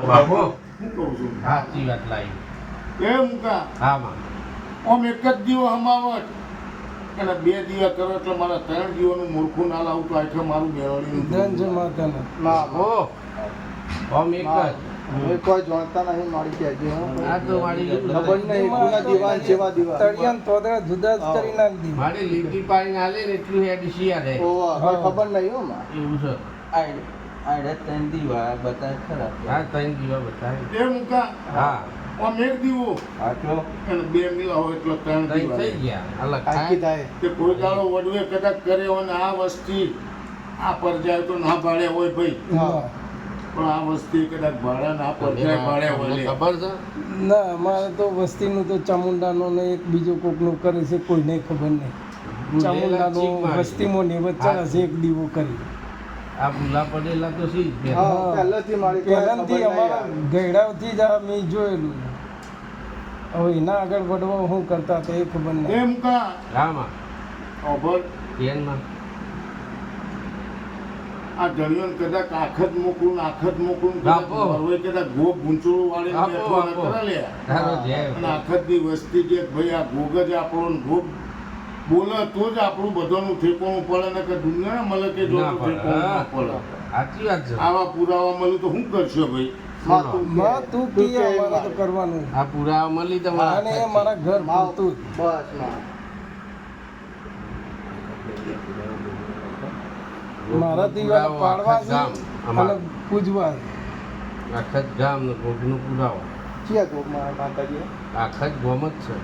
બાપુ? હું કહું છું. સાચી વાત લાવી. એ મુકા હા માં. આમ એક જ દીવો હમાવટ અને બે દીવા કરો એટલે મારા ત્રણ દીવાનું મૂર્ખું ના લાવું તો આખે મારું મેળવણી ધન એક જ. કોઈ જાણતા નહીં મારી કહેજે આ તો મારી ખબર નહીં કોના દીવાન તળિયાન જુદા જ કરી નાખી મારી લીટી હાલે ને એટલું હેડ શિયા રે ઓવા, ખબર નહીં હો માં. એવું છે. આડે ત્રણ દીવા બતાવે ખરા. હા ત્રણ દીવા બતાવે. એ મુકા. હા. આમ એક દીવો. આટલો અને બે મિલાવો એટલે ત્રણ ત્રણ થઈ ગયા અલગ. કાકી થાય થાય. કોઈ દાડો વડવે કદાચ કરે અને આ વસ્તી આ પર જાય તો ના ભાડે હોય ભાઈ. પણ આ વસ્તી કદાચ ભાડા ના પર જાય ભાડે હોય. ખબર છે? ના અમારે તો વસ્તીનું તો ચામુંડાનો ને એક બીજો કોકનું કરે છે કોઈને ખબર નહીં. ચામુંડાનો વસ્તીમાં ને વચ્ચે એક દીવો કરી. આ ભૂલા પડેલા તો સી જ હા, હા. પહેલેથી મારી પહેલાંથી અમારા યાર. જ મેં જોયેલું હવે એના આગળ વડવા હું કરતા એ ખબર નહીં એમ કા રામા ઓબર એનમાં આ જણિયોને કદાચ આખત મોકલું આખત મોકલું હવે કદાચ ગોપ ગુંચળું વાળી બેઠો ને. કરે લે. વસ્તી જે ભાઈ આ ગોગ જ આપણો ગોગ બોલે તો જ આપણું બધાનું ઠેકોણું પડે ને કે દુનિયા મળે કે જો ના પડે. ઠેકોણું પડે. સાચી વાત છે. આવા પુરાવા મળે તો શું કરશો ભાઈ? માં તું કે. માં તું તું કીએ કે અમારે તો કરવાનું. આ પુરાવા મળી તમારા અને મારા ઘરમાં જ. બસ મારા દીવાને પાડવા અને પૂજવા. આખા જ ગામ ને કોકનો પુરાવો માં માતાજી આખા જ ગોમ જ છે.